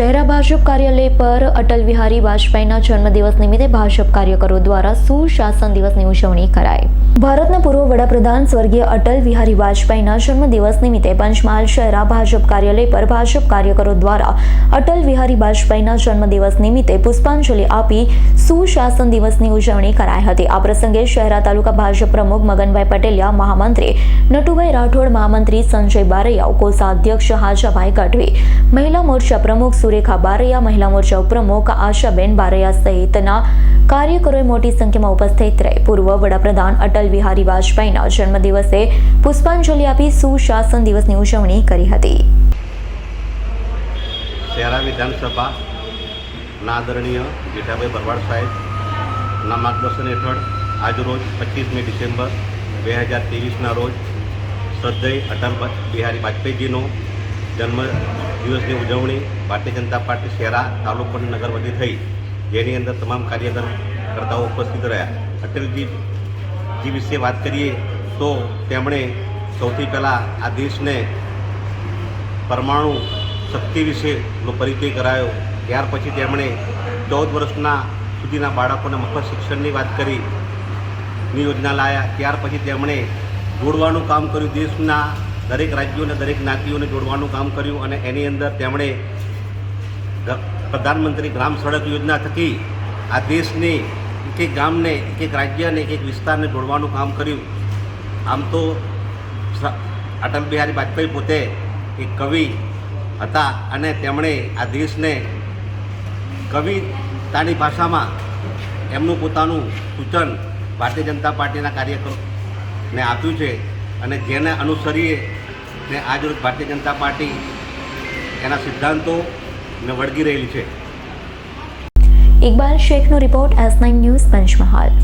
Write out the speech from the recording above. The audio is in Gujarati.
શહેરા ભાજપ કાર્યાલય પર અટલ બિહારી વાજપેયીના જન્મદિવસ નિમિત્તે ભાજપ કાર્યકરો દ્વારા સુશાસન દિવસની ઉજવણી કરાઈ. ભારતના પૂર્વ વડાપ્રધાન સ્વર્ગીય અટલ બિહારી વાજપેયીના જન્મદિવસ નિમિત્તે પંચમહાલ શહેરા ભાજપ કાર્યાલય પર ભાજપ કાર્યકરો દ્વારા અટલ બિહારી વાજપેયીના જન્મદિવસ નિમિત્તે પુષ્પાંજલિ આપી સુશાસન દિવસની ઉજવણી કરાઈ હતી. આ પ્રસંગે શહેરા તાલુકા ભાજપ પ્રમુખ મગનભાઈ પટેલિયા, મહામંત્રી નટુભાઈ રાઠોડ, મહામંત્રી સંજય બારૈયા કોષાધ્યક્ષ હાજાભાઈ ગઢવી, મહિલા મોરચા પ્રમુખ સુરેખા બારૈયા, મહિલા મોરચા ઉપપ્રમુખ આશાબેન બારૈયા સહિતના કાર્યકરોએ મોટી સંખ્યામાં ઉપસ્થિત રહી. પૂર્વ વડાપ્રધાન અટલ બિહારી વાજપેયીના જન્મદિવસે પુષ્પાંજલિ આપી સુશાસન દિવસની ઉજવણી કરી હતી. શહેરા વિધાનસભાના આદરણીય જેઠાભાઈ ભરવાડ સાહેબના માર્ગદર્શન હેઠળ આજરોજ પચીસમી ડિસેમ્બર બે હજાર ત્રેવીસના રોજ શ્રદ્ધેય અટલ બિહારી વાજપેયીજીનો જન્મ દિવસની ઉજવણી ભારતીય જનતા પાર્ટી શહેરા તાલુકો અને નગર વધી થઈ. જેની અંદર તમામ કાર્યકર્તાઓ ઉપસ્થિત રહ્યા. અટલજી જી વિશે વાત કરીએ તો તેમણે સૌથી પહેલાં આ દેશને પરમાણુ શક્તિ વિશેનો પરિચય કરાયો. ત્યાર પછી તેમણે ચૌદ વર્ષના સુધીના બાળકોને મફત શિક્ષણની વાત કરી, ની યોજના લાયા. ત્યાર પછી તેમણે જોડવાનું કામ કર્યું દેશના દરેક રાજ્યોને, દરેક જ્ઞાતિઓને જોડવાનું કામ કર્યું અને એની અંદર તેમણે પ્રધાનમંત્રી ગ્રામ સડક યોજના થકી આ દેશને એક એક ગામને, એક એક રાજ્યને, એક એક વિસ્તારને જોડવાનું કામ કર્યું. આમ તો અટલ બિહારી વાજપેયી પોતે એક કવિ હતા અને તેમણે આ દેશને કવિતાની ભાષામાં એમનું પોતાનું સૂચન ભારતીય જનતા પાર્ટીના કાર્યકરોને આપ્યું છે અને જેને અનુસરીએ ને આજરોજ ભારતીય જનતા પાર્ટી એના સિદ્ધાંતોને વળગી રહેલી છે. Iqbal શેખનો report S nine news Panchmahal.